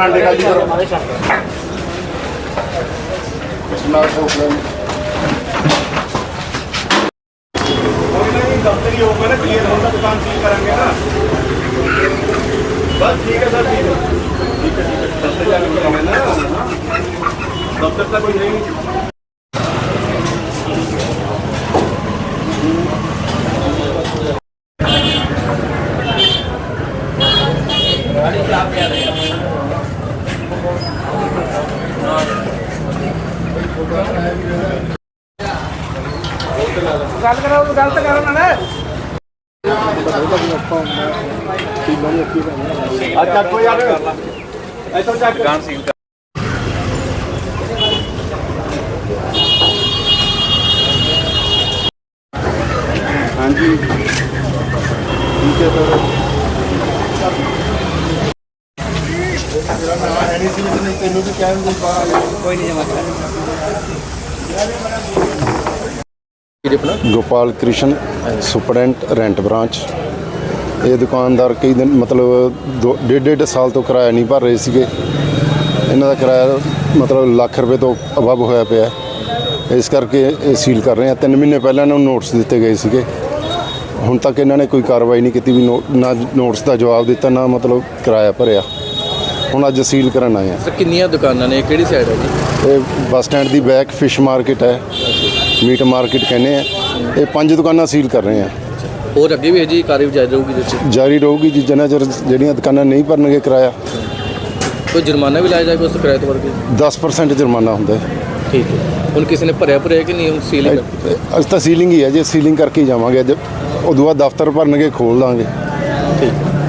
ਬਰਾਂਡੇ ਖਾਲੀ ਕਰੋ ਨਾਲ ਪ੍ਰੋਗਰਾਮ ਦਫ਼ਤਰੀ ਹੋਊਗਾ ਨਾ ਕਲੀਅਰ ਹੋਣ ਦਾ ਦੁਕਾਨ ਸੀਲ ਕਰਾਂਗੇ ਨਾ ਬਸ ਠੀਕ ਹੈ ਸਰ ਠੀਕ ਹੈ ਠੀਕ ਹੈ ਠੀਕ ਹੈ ਦਫ਼ਤਰ ਜਾ ਕੇ ਕਰਾਂਗੇ ਨਾ ਦਫ਼ਤਰ ਤਾਂ ਕੋਈ ਹੈ ਨਹੀਂ ਗੱਲ ਕਰੋ ਗਲਤ ਕਰੋ ਨਾ। ਅੱਜ ਚੱਕ ਕੋਈ ਯਾਰ ਇੱਥੋਂ ਚੱਕ। ਦੁਕਾਨ ਸੀਲ ਕਰ ਹਾਂਜੀ। ਠੀਕ ਹੈ ਸਰ। ਤੈਨੂੰ ਵੀ ਕਹਿਣ ਦੇ ਕੋਈ ਨਹੀਂ ਜਮਾ Gopal Krishan, superintendent, rent branch. ਇਹ ਦੁਕਾਨਦਾਰ ਕਈ ਦਿਨ, ਮਤਲਬ ਦੋ- ਡੇਢ ਡੇਢ ਸਾਲ ਤੋਂ ਕਿਰਾਇਆ ਨਹੀਂ ਭਰ ਰਹੇ ਸੀਗੇ। ਇਹਨਾਂ ਦਾ ਕਿਰਾਇਆ ਮਤਲਬ ਲੱਖ ਰੁਪਏ ਤੋਂ ਅਬਵ ਹੋਇਆ ਪਿਆ। ਇਸ ਕਰਕੇ ਇਹ ਸੀਲ ਕਰ ਰਹੇ ਆ। ਤਿੰਨ ਮਹੀਨੇ ਪਹਿਲਾਂ ਇਹਨਾਂ ਨੂੰ ਨੋਟਿਸ ਦਿੱਤੇ ਗਏ ਸੀਗੇ। ਹੁਣ ਤੱਕ ਇਹਨਾਂ ਨੇ ਕੋਈ ਕਾਰਵਾਈ ਨਹੀਂ ਕੀਤੀ ਵੀ ਨੋ- ਨਾ ਨੋਟਿਸ ਦਾ ਜਵਾਬ ਦਿੱਤਾ, ਨਾ ਮਤਲਬ ਕਿਰਾਇਆ ਭਰਿਆ। ਹੁਣ ਅੱਜ ਸੀਲ ਕਰਨ ਆਏ ਆ। ਸਰ ਕਿੰਨੀਆਂ ਦੁਕਾਨਾਂ ਨੇ? ਕਿਹੜੀ ਸਾਈਡ ਹੈ ਜੀ? ਇਹ ਬੱਸ ਸਟੈਂਡ ਦੀ ਬੈਕ ਫਿਸ਼ ਮਾਰਕੀਟ ਹੈ। ਮੀਟ ਮਾਰਕੀਟ ਕਹਿੰਦੇ ਆ। ਇਹ ਪੰਜ ਦੁਕਾਨਾਂ ਸੀਲ ਕਰ ਰਹੇ ਆ। ਹੋਰ ਅੱਗੇ ਵੀ ਹੈ ਜੀ ਕਾਰਵਾਈ ਜਾਰੀ ਰਹੂਗੀ ਜਿਸ 'ਚ ਜਾਰੀ ਰਹੂਗੀ ਜੀ ਜਿੰਨਾ ਚਿਰ ਜਿਹੜੀਆਂ ਦੁਕਾਨਾਂ ਨਹੀਂ ਭਰਨਗੇ ਕਿਰਾਇਆ। ਕੋਈ ਜੁਰਮਾਨਾ ਵੀ ਲਾਇਆ ਜਾਏਗਾ ਉਸ ਕਿਰਾਏ ਤੋਂ ਵਰਗੇ? 10% ਜੁਰਮਾਨਾ ਹੁੰਦਾ ਹੈ। ਠੀਕ ਹੈ। ਹੁਣ ਕਿਸੇ ਨੇ ਭਰਿਆ ਭਰਿਆ ਕਿ ਨਹੀਂ ਹੁਣ ਸੀਲ ਹੀ ਕਰ ਅੱਜ ਤਾਂ ਸੀਲਿੰਗ ਹੀ ਹੈ ਜੀ ਸੀਲਿੰਗ ਕਰਕੇ ਹੀ ਜਾਵਾਂਗੇ। ਅੱਜ ਉਦੋਂ ਬਾਅਦ ਦਫ਼ਤਰ ਭਰਨਗੇ ਖੋਲ ਦਾਂਗੇ। ਠੀਕ ਹੈ।